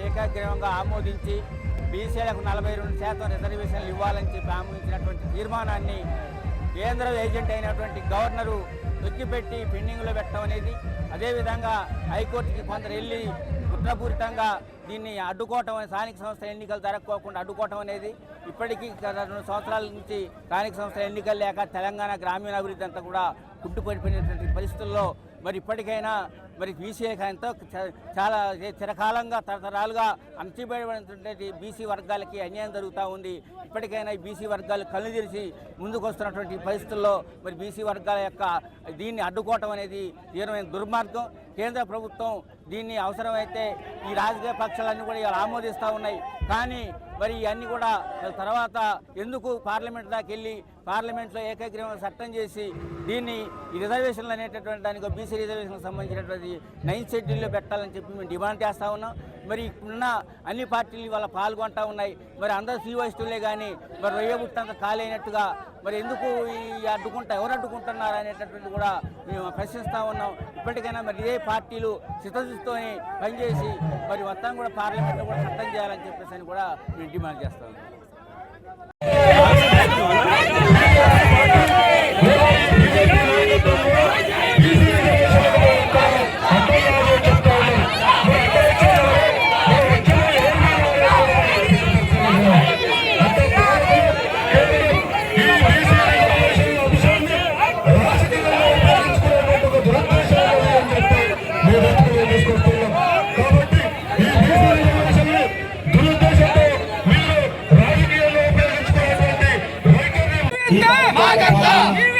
ఏకాగ్రీవంగా ఆమోదించి బీసీలకు నలభై రెండు శాతం రిజర్వేషన్లు ఇవ్వాలని చెప్పి ఆమోదించినటువంటి తీర్మానాన్ని కేంద్ర ఏజెంట్ అయినటువంటి గవర్నరు తొక్కిపెట్టి పెండింగ్లో పెట్టడం అనేది అదేవిధంగా హైకోర్టుకి కొందరు వెళ్ళి కుట్రపూరితంగా దీన్ని అడ్డుకోవటం స్థానిక సంస్థ ఎన్నికలు జరగకోకుండా అడ్డుకోవటం అనేది ఇప్పటికీ గత రెండు సంవత్సరాల నుంచి స్థానిక సంస్థల ఎన్నికలు లేక తెలంగాణ గ్రామీణాభివృద్ధి అంతా కూడా కుట్టుపడిపోయినటువంటి పరిస్థితుల్లో మరి ఇప్పటికైనా మరి బీసీలకంతో చాలా చిరకాలంగా తరతరాలుగా అణచిబడినటువంటి బీసీ వర్గాలకి అన్యాయం జరుగుతూ ఉంది. ఇప్పటికైనా ఈ బీసీ వర్గాలు కళ్ళు తెరిచి ముందుకు వస్తున్నటువంటి పరిస్థితుల్లో మరి బీసీ వర్గాల యొక్క దీన్ని అడ్డుకోవటం అనేది తీవ్రమైన దుర్మార్గం. కేంద్ర ప్రభుత్వం దీన్ని అవసరమైతే ఈ రాజకీయ పక్ష పక్షాలన్నీ కూడా ఇవాళ ఆమోదిస్తూ ఉన్నాయి. కానీ మరి ఇవన్నీ కూడా తర్వాత ఎందుకు పార్లమెంట్ దాకా వెళ్ళి పార్లమెంట్లో ఏకగ్రీవం చట్టం చేసి దీన్ని రిజర్వేషన్లు అనేటటువంటి దానికి బీసీ రిజర్వేషన్కి సంబంధించినటువంటి నైన్ షెడ్యూల్లో పెట్టాలని చెప్పి మేము డిమాండ్ చేస్తూ ఉన్నాం. మరి ఇప్పుడున్న అన్ని పార్టీలు ఇవాళ పాల్గొంటా ఉన్నాయి. మరి అందరూ సీవైస్టులే కానీ మరి రొయ్య బుట్టంత ఖాళీ అయినట్టుగా మరి ఎందుకు ఈ అడ్డుకుంటా ఎవరు అడ్డుకుంటున్నారు అనేటటువంటి కూడా మేము ప్రశ్నిస్తూ ఉన్నాం. ఇప్పటికైనా మరి ఇదే పార్టీలు చిత్తశుద్ధితోనే పనిచేసి మరి మొత్తం కూడా పార్లమెంట్లో కూడా చట్టం చేయాలని చెప్పేసి అని కూడా మేము డిమాండ్ చేస్తా 干了！干了！